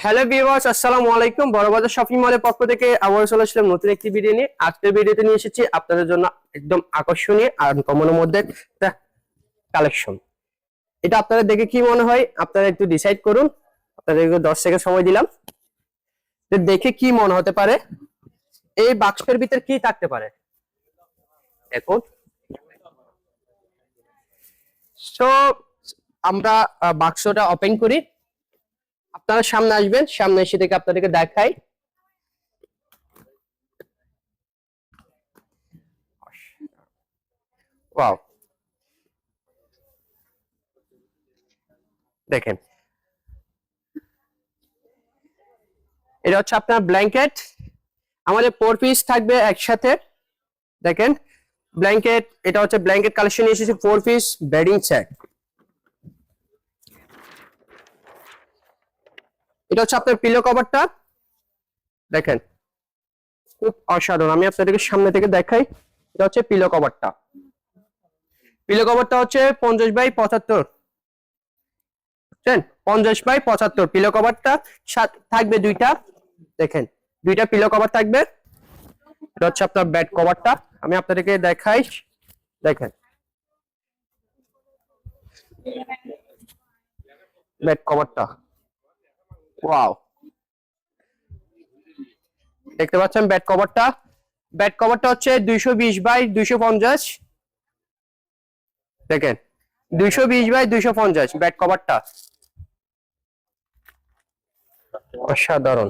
Hello viewers, আসসালামু আলাইকুম। Burrabazar shopping মলের পক্ষ থেকে আবারও চলে আসলাম নতুন একটি ভিডিও নিয়ে। আজকের ভিডিওতে নিয়ে এসেছি আপনাদের জন্য একদম আকর্ষণীয় আর কমনের মধ্যে একটা কালেকশন এটা আপনারা দেখে কি মনে হয়? আপনারা একটু ডিসাইড করুন। আপনাদেরকে দশ সেকেন্ড সময় দিলাম। দেখে কি মনে হতে পারে? এই বাক্সের ভিতর কি থাকতে পারে? এখন সো আমরা বাক্সটা ওপেন করি। আপনারা সামনে আসবেন, সামনে এসে থেকে আপনাদেরকে দেখাই। দেখেন। এটা হচ্ছে আপনার ব্ল্যাঙ্কেট। আমাদের ফোর পিস থাকবে একসাথে। দেখেন, ব্ল্যাঙ্কেট, এটা হচ্ছে ব্ল্যাঙ্কেট কালেকশন এসেছে ফোর পিস বেডিং সেট এটা হচ্ছে আপনার পিলো কভারটা দেখেন, খুব অসাধারণ। আমি আপনাদেরকে সামনে থেকে দেখাই, এটা হচ্ছে পিলো কভারটা পিলো কভারটা হচ্ছে পঞ্চাশ বাই পঁচাত্তর। বুঝছেন? পঞ্চাশ বাই পঁচাত্তর পিলো কভারটা থাকবে দুইটা। দেখেন, দুইটা পিলো কভার থাকবে। এটা হচ্ছে আপনার ব্যাড কভারটা আমি আপনাদেরকে দেখাই, দেখেন। ব্যাড কভারটা ওয়াও দেখতে পাচ্ছেন ব্যাট কভারটা ব্যাট কভারটা হচ্ছে দুইশো বিশ বাই দুইশো পঞ্চাশ। দেখেন, দুইশো বিশ বাই দুইশো পঞ্চাশ ব্যাট কভারটা অসাধারণ।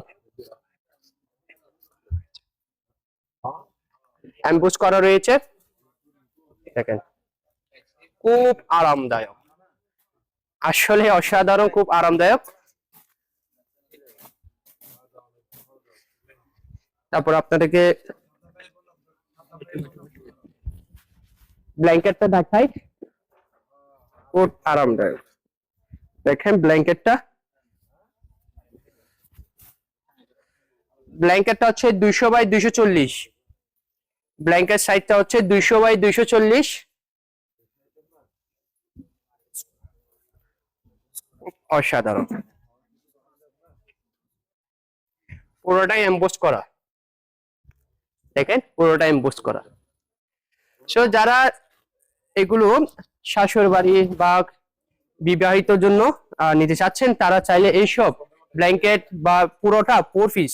অ্যাম্বুস করা রয়েছে। দেখেন, খুব আরামদায়ক। আসলে অসাধারণ, খুব আরামদায়ক। তারপর আপনাদেরকে ব্ল্যাঙ্কেটটা দেখাই। খুব আরামদায়ক দেখেন ব্ল্যাঙ্কেটটা। ব্ল্যাঙ্কেটটা হচ্ছে দুইশো বাই দুইশো চল্লিশ। ব্ল্যাঙ্কেট সাইজটা হচ্ছে দুইশো বাই দুইশো চল্লিশ। অসাধারণ। পুরোটাই এমবোস করা। দেখেন পুরোটা এমবোস করা। সো যারা এগুলো শাশুড় বাড়ি বা বিবাহিত জন্য নিতে চাচ্ছেন, তারা চাইলে এইসব ব্ল্যাঙ্কেট বা পুরোটা ফোর পিস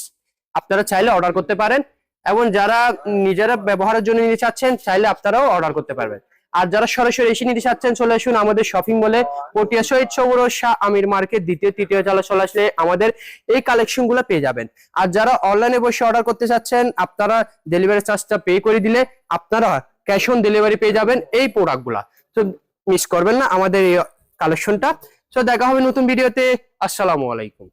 আপনারা চাইলে অর্ডার করতে পারেন। এবং যারা নিজেরা ব্যবহারের জন্য নিতে চাচ্ছেন, চাইলে আপনারাও অর্ডার করতে পারবেন। আর যারা সরাসরি এসে নিতে চাচ্ছেন, চলে আসুন আমাদের শপিং মলে পটিয়া শহীদ সবর শাহ আমির মার্কেট দ্বিতীয়, তৃতীয় চালা চলে আসলে আমাদের এই কালেকশনগুলো পেয়ে যাবেন। আর যারা অনলাইনে বসে অর্ডার করতে চাচ্ছেন, আপনারা ডেলিভারি চার্জটা পে করে দিলে আপনারা ক্যাশ অন ডেলিভারি পেয়ে যাবেন এই প্রোডাক্টগুলা। তো মিস করবেন না আমাদের এই কালেকশনটা তো দেখা হবে নতুন ভিডিওতে আসসালামু আলাইকুম।